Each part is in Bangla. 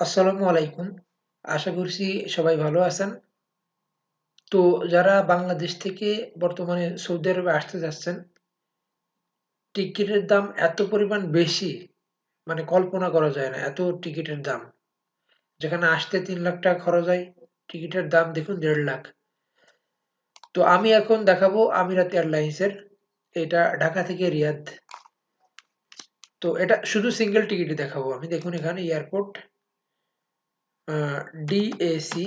আসসালামু আলাইকুম। আশা করছি সবাই ভালো আছেন। তো যারা বাংলাদেশ থেকে বর্তমানে সৌদি আরবে আসতে যাচ্ছেন, টিকিটের দাম এত পরিমাণ বেশি, মানে কল্পনা করা যায় না। এত টিকিটের দাম। যেখানে আসতে তিন লাখ টাকা খরচ হয়, টিকিটের দাম দেখুন দেড় লাখ। তো আমি এখন দেখাবো আমিরাত এয়ারলাইন্সের। এটা ঢাকা থেকে রিয়াদ। তো এটা শুধু সিঙ্গেল টিকিটই দেখাবো আমি। দেখুন এখানে এয়ারপোর্ট ডিএসি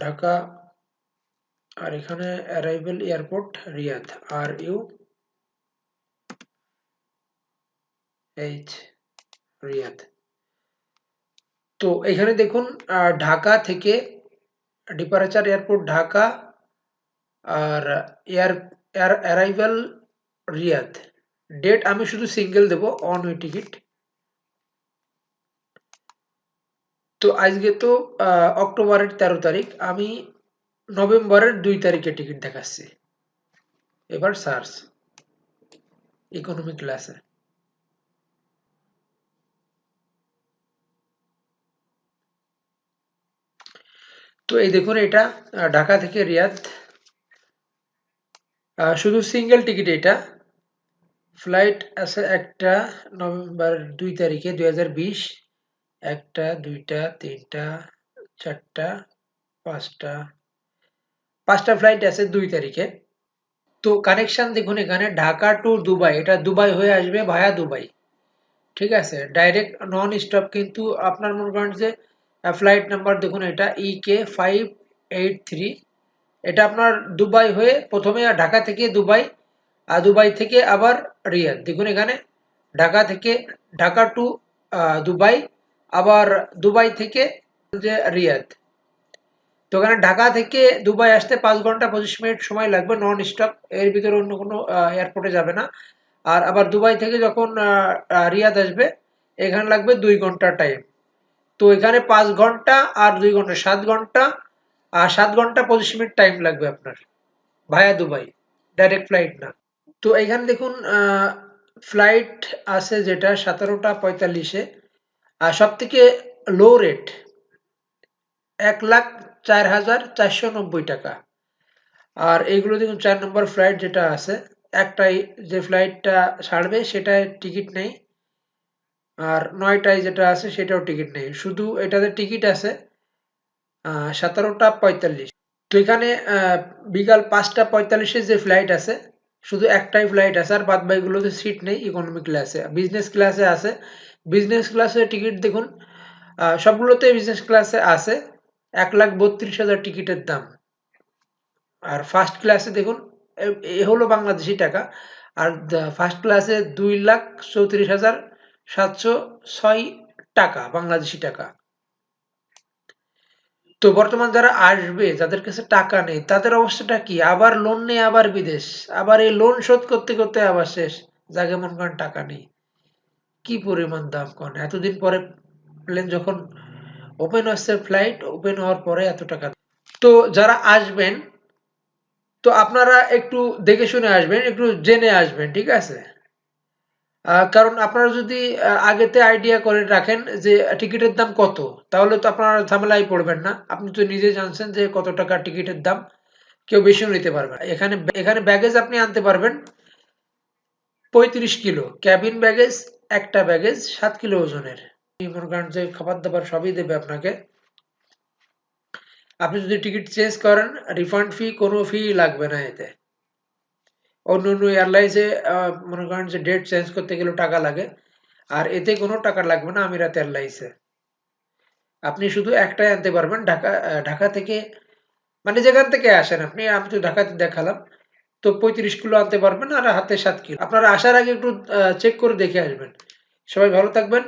ঢাকা আর এখানে arrival airport Riyadh R U H Riyadh তো এখানে দেখুন ঢাকা থেকে ডিপারেচার এয়ারপোর্ট ঢাকা আর এয়ার অ্যারাইভেল রিয়াদ ডেট আমি শুধু সিঙ্গেল দেব অন ওয়ে টিকিট তো আজকে তো অক্টোবরের তেরো তারিখ, আমি নভেম্বরের দুই তারিখে টিকিট দেখাচ্ছি। এবার সার্চ ইকোনমি ক্লাসে তো এই দেখুন এটা ঢাকা থেকে রিয়াদ। শুধু সিঙ্গেল টিকিট এটা। ফ্লাইট আছে একটা নভেম্বর দুই তারিখে, দুই হাজার বিশ। একটা, দুইটা, তিনটা, চারটা, পাঁচটা। পাঁচটা ফ্লাইট আছে দুই তারিখে। তো কানেকশন দেখুন এখানে, ঢাকা টু দুবাই, এটা দুবাই হয়ে আসবে ভায়া দুবাই। ঠিক আছে? ডাইরেক্ট নন স্টপ কিন্তু আপনার মনে করেন যে ফ্লাইট নাম্বার দেখুন এটা E K five eight three এটা আপনার দুবাই হয়ে প্রথমে ঢাকা থেকে দুবাই আর দুবাই থেকে আবার রিয়াদ। দেখুন এখানে, ঢাকা থেকে, ঢাকা টু দুবাই আবার দুবাই থেকে যে রিয়াদ। তো ওখানে ঢাকা থেকে দুবাই আসতে পাঁচ ঘণ্টা পঁচিশ মিনিট সময় লাগবে নন স্টপ এর ভিতরে অন্য কোনো এয়ারপোর্টে যাবে না। আর আবার দুবাই থেকে যখন রিয়াদ আসবে, এখানে লাগবে দুই ঘণ্টা টাইম তো এখানে পাঁচ ঘণ্টা আর দুই ঘণ্টা, সাত ঘণ্টা, আর সাত ঘণ্টা পঁচিশ মিনিট টাইম লাগবে আপনার। ভায়া দুবাই ডাইরেক্ট ফ্লাইট না। তো এখানে দেখুন ফ্লাইট আছে যেটা সতেরোটা পঁয়তাল্লিশে। আর সব থেকে লো রেট এক লাখ চার হাজার চারশো নব্বই টাকা। আর এইগুলো দেখুন, চার নম্বর ফ্লাইট যেটা আছে, একটাই যে ফ্লাইটটা ছাড়বে, সেটায় টিকিট নেই। আর নয়টায় যেটা আছে, সেটাও টিকিট নেই। শুধু এটাতে টিকিট আছে সতেরোটা পঁয়তাল্লিশ। তো এখানে বিকাল পাঁচটা পঁয়তাল্লিশে যে ফ্লাইট আছে শুধু একটাই ফ্লাইট আছে, আর বাদ বাকিগুলোতে সিট নেই ইকোনমি ক্লাসে বিজনেস ক্লাসে আছে। বিজনেস ক্লাসে টিকিট দেখুন সবগুলোতে বিজনেস ক্লাসে আছে। এক লাখ বত্রিশ হাজার টিকিটের দাম। আর ফার্স্ট ক্লাসে দেখুন, এ হলো বাংলাদেশি টাকা। আর ফার্স্ট ক্লাসে দুই লাখ চৌত্রিশ হাজার সাতশো ছয় টাকা, বাংলাদেশি টাকা। তো বর্তমান যারা আসবে, যাদের কাছে টাকা নেই, তাদের অবস্থাটা কি? আবার লোন নেই, আবার বিদেশ। আবার এই লোন শোধ করতে করতে আবার শেষ। যাকে মন করেন টাকা নেই। কি পরিমাণ দাম কন? এতদিন পরে প্লেন যখন ওপেন হচ্ছে ফ্লাইট ওপেন হওয়ার পরে এত টাকা তো যারা আসবেন, তো আপনারা একটু দেখে শুনে আসবেন, একটু জেনে আসবেন, ঠিক আছে? কারণ আপনারা যদি আগেতে আইডিয়া করে রাখেন যে টিকিটের দাম কত, তাহলে তো আপনারা ঝামেলায় পড়বেন না। আপনি তো নিজে জানছেন যে কত টাকা টিকিটের দাম, কেউ বেশিও নিতে পারবে এখানে এখানে ব্যাগেজ আপনি আনতে পারবেন পঁয়ত্রিশ কিলো ক্যাবিন ব্যাগেজ একটা ব্যাগেজ সাত কিলো ওজনের। মনে করেন যে খাবার দাবার সবই দেবে আপনাকে। আপনি যদি টিকিট চেঞ্জ করেন রিফান্ড ফি কোনো ফি লাগবে না এতে। অন্য অন্য এয়ারলাইন্সে মনে করেন যে ডেট চেঞ্জ করতে গেলে টাকা লাগে। আর এতে কোনো টাকা লাগবে না আমিরাত এয়ারলাইন্সে আপনি শুধু একটাই আনতে পারবেন, ঢাকা ঢাকা থেকে মানে যেখান থেকে আসেন আপনি, আমি তো ঢাকাতে দেখালাম। তো পঁয়ত্রিশ কিলো আনতে পারবেন আর হাতে সাত কিলো। আপনারা আসার আগে একটু চেক করে দেখে আসবেন। সবাই ভালো থাকবেন।